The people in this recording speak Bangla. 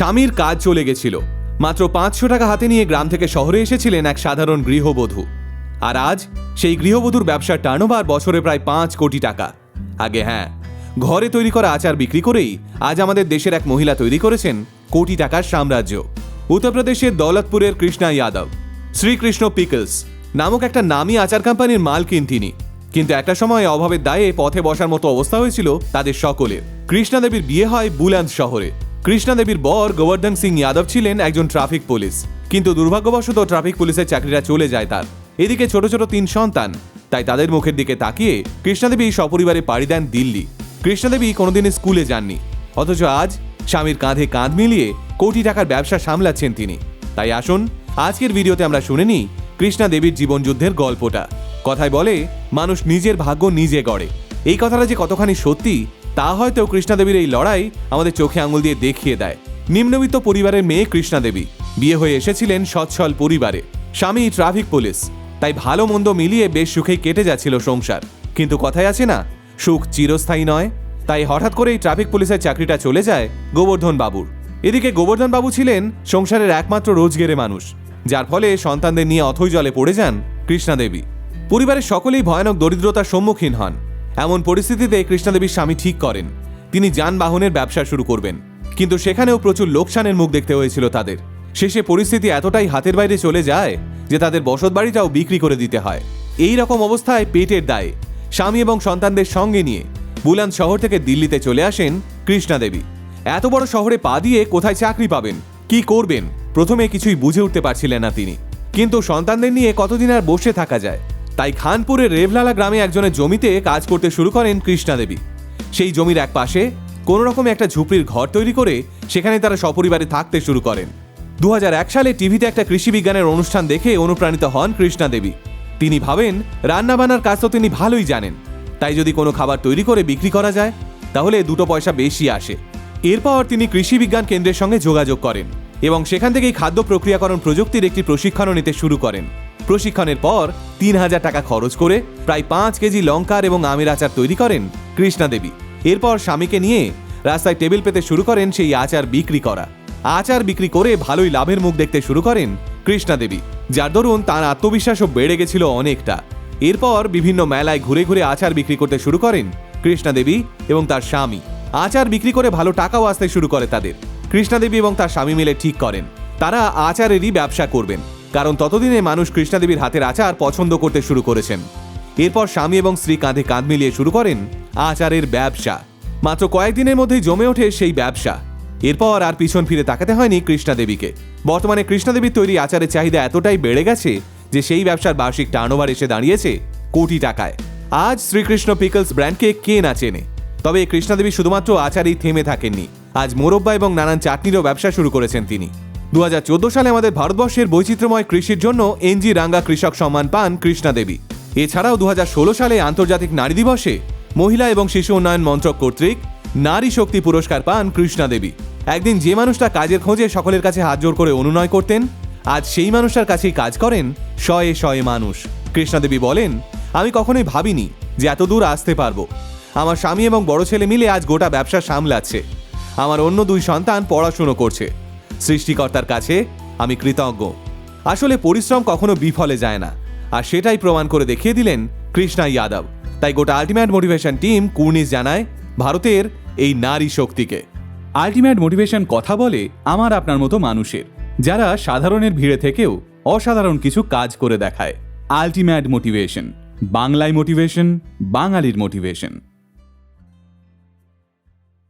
স্বামীর কাজ চলে গেছিল। মাত্র পাঁচশো টাকা হাতে নিয়ে গ্রাম থেকে শহরে এসেছিলেন এক সাধারণ গৃহবধূ। আর আজ সেই গৃহবধূর ব্যবসার টার্নওভার বছরে প্রায় পাঁচ কোটি টাকা। আগে হ্যাঁ ঘরে তৈরি করা আচার বিক্রি করেই আজ আমাদের দেশের এক মহিলা তৈরি করেছেন কোটি টাকার সাম্রাজ্য। উত্তরপ্রদেশের দৌলতপুরের কৃষ্ণা যাদব, শ্রীকৃষ্ণ পিকলস নামক একটা নামী আচার কোম্পানির মালকিন তিনি। কিন্তু একটা সময় অভাবের দায়ে পথে বসার মতো অবস্থা হয়েছিল তাদের সকলের। কৃষ্ণা দেবীর বিয়ে হয় বুলান্দ শহরে। কৃষ্ণা দেবীর বর গোবর্ধন সিং যাদব ছিলেন একজন ট্রাফিক পুলিশ। কিন্তু দুর্ভাগ্যবশত ট্রাফিক পুলিশের চাকরিটা চলে যায় তার। এদিকে ছোট ছোট তিন সন্তান, তাই তাদের মুখের দিকে তাকিয়ে কৃষ্ণাদেবী সপরিবারে পাড়ি দেন দিল্লি। কৃষ্ণাদেবী কোনোদিন স্কুলে যাননি, অথচ আজ স্বামীর কাঁধে কাঁধ মিলিয়ে কোটি টাকার ব্যবসা সামলাচ্ছেন তিনি। তাই আসুন, আজকের ভিডিওতে আমরা শুনে নিই কৃষ্ণা দেবীর জীবনযুদ্ধের গল্পটা। কথায় বলে, মানুষ নিজের ভাগ্য নিজে গড়ে। এই কথাটা যে কতখানি সত্যি তা হয়তো কৃষ্ণাদেবীর এই লড়াই আমাদের চোখে আঙুল দিয়ে দেখিয়ে দেয়। নিম্নবিত্ত পরিবারের মেয়ে কৃষ্ণাদেবী। বিয়ে হয়ে এসেছিলেন সচ্ছল পরিবারে। স্বামী ট্রাফিক পুলিশ। তাই ভালো মন্দ মিলিয়ে বেশ সুখেই কেটে যাচ্ছিল সংসার। কিন্তু কথায় আছে না, সুখ চিরস্থায়ী নয়। তাই হঠাৎ করেই ট্রাফিক পুলিশের চাকরিটা চলে যায় গোবর্ধন বাবুর। এদিকে গোবর্ধন বাবু ছিলেন সংসারের একমাত্র রোজগেরে মানুষ। যার ফলে সন্তানদের নিয়ে অথই জলে পড়ে যান কৃষ্ণাদেবী। পরিবারের সকলেই ভয়ানক দরিদ্রতার সম্মুখীন হন। এমন পরিস্থিতিতে কৃষ্ণাদেবীর স্বামী ঠিক করেন। তিনি যানবাহনের ব্যবসা শুরু করবেন। কিন্তু সেখানেও প্রচুর লোকসানের মুখ দেখতে হয়েছিল তাদের। শেষে পরিস্থিতি এতটাই হাতের বাইরে চলে যায় যে তাদের বসত বাড়িটাও বিক্রি করে দিতে হয়। এই রকম অবস্থায় পেটের দায়ে। স্বামী এবং সন্তানদের সঙ্গে নিয়ে বুলান শহর থেকে দিল্লিতে চলে আসেন কৃষ্ণাদেবী। এত বড় শহরে পা দিয়ে কোথায় চাকরি পাবেন? কি করবেন? প্রথমে কিছুই বুঝে উঠতে পারছিলেন না তিনি। কিন্তু সন্তানদের নিয়ে কতদিন আর বসে থাকা যায়? তাই খানপুরের রেভলালা গ্রামে একজনের জমিতে কাজ করতে শুরু করেন কৃষ্ণাদেবী সেই জমির এক পাশে কোনো একটা ঝুপড়ির ঘর তৈরি করে সেখানে তারা সপরিবারে থাকতে শুরু করেন। দু হাজার এক সালে টিভিতে একটা কৃষি বিজ্ঞানের অনুষ্ঠান দেখে অনুপ্রাণিত হন কৃষ্ণা দেবী। তিনি ভাবেন, রান্নাবান্নার কাজ তো তিনি ভালোই জানেন। তাই যদি কোনো খাবার তৈরি করে বিক্রি করা যায়, তাহলে দুটো পয়সা বেশি আসে। এরপর তিনি কৃষি বিজ্ঞান কেন্দ্রের সঙ্গে যোগাযোগ করেন এবং সেখান থেকেই খাদ্য প্রক্রিয়াকরণ প্রযুক্তির একটি প্রশিক্ষণও নিতে শুরু করেন। প্রশিক্ষণের পর তিন হাজার টাকা খরচ করে প্রায় পাঁচ কেজি লঙ্কার এবং আমের আচার তৈরি করেন কৃষ্ণা দেবী। এরপর স্বামীকে নিয়ে রাস্তায় টেবিল পেতে শুরু করেন সেই আচার বিক্রি করা। আচার বিক্রি করে ভালোই লাভের মুখ দেখতে শুরু করেন কৃষ্ণা দেবী, যার দরুন তার আত্মবিশ্বাসও বেড়ে গেছিল অনেকটা। এরপর বিভিন্ন মেলায় ঘুরে ঘুরে আচার বিক্রি করতে শুরু করেন কৃষ্ণা দেবী এবং তার স্বামী। আচার বিক্রি করে ভালো টাকাও আসতে শুরু করে তাদের। কৃষ্ণা দেবী এবং তার স্বামী মিলে ঠিক করেন। তারা আচারেরই ব্যবসা করবেন। কারণ ততদিনে মানুষ কৃষ্ণা দেবীর হাতের আচার পছন্দ করতে শুরু করেছেন। এরপর স্বামী এবং স্ত্রী কাঁধে কাঁধ মিলিয়ে শুরু করেন আচারের ব্যবসা। মাত্র কয়েকদিনের মধ্যেই জমে ওঠে সেই ব্যবসা। এরপর আর পিছন ফিরে তাকাতে হয়নি কৃষ্ণা দেবীকে বর্তমানে কৃষ্ণা দেবীর তৈরি আচারের চাহিদা এতটাই বেড়ে গেছে যে সেই ব্যবসার বার্ষিক টার্নওভার এসে দাঁড়িয়েছে কোটি টাকায়। আজ শ্রীকৃষ্ণ পিকলস ব্র্যান্ডকে কে না চেনে? তবে কৃষ্ণাদেবী শুধুমাত্র আচারেই থেমে থাকেননি। আজ মোরব্বা এবং নানান চাটনিরও ব্যবসা শুরু করেছেন তিনি। দু হাজার চোদ্দ সালে আমাদের ভারতবর্ষের বৈচিত্র্যময় কৃষির জন্য এনজি রাঙ্গা কৃষক সম্মান পান কৃষ্ণা দেবী। এছাড়াও দু হাজার ষোলো সালে আন্তর্জাতিক নারী দিবসে মহিলা এবং শিশু উন্নয়ন মন্ত্রক কর্তৃক নারী শক্তি পুরস্কার পান কৃষ্ণা দেবী। একদিন যে মানুষটা কাজের খোঁজে সকলের কাছে হাত জোর করে অনুনয় করতেন, আজ সেই মানুষটার কাছেই কাজ করেন শয়ে শয়ে মানুষ। কৃষ্ণা দেবী বলেন, আমি কখনোই ভাবিনি যে এত দূর আসতে পারব। আমার স্বামী এবং বড় ছেলে মিলে আজ গোটা ব্যবসা সামলাচ্ছে। আমার অন্য দুই সন্তান পড়াশুনো করছে। সৃষ্টিকর্তার কাছে আমি কৃতজ্ঞ। আসলে পরিশ্রম কখনো বিফলে যায় না। আর সেটাই প্রমাণ করে দেখিয়ে দিলেন কৃষ্ণা যাদব তাই গোটা আলটিমেট মোটিভেশন টিম কুর্নিশ জানায়, ভারতের এই নারী শক্তিকে। আলটিমেট মোটিভেশন কথা বলে আমার আপনার মতো মানুষের, যারা সাধারণের ভিড়ে থেকেও অসাধারণ কিছু কাজ করে দেখায়। আলটিমেট মোটিভেশন, বাংলায় মোটিভেশন, বাঙালির মোটিভেশন।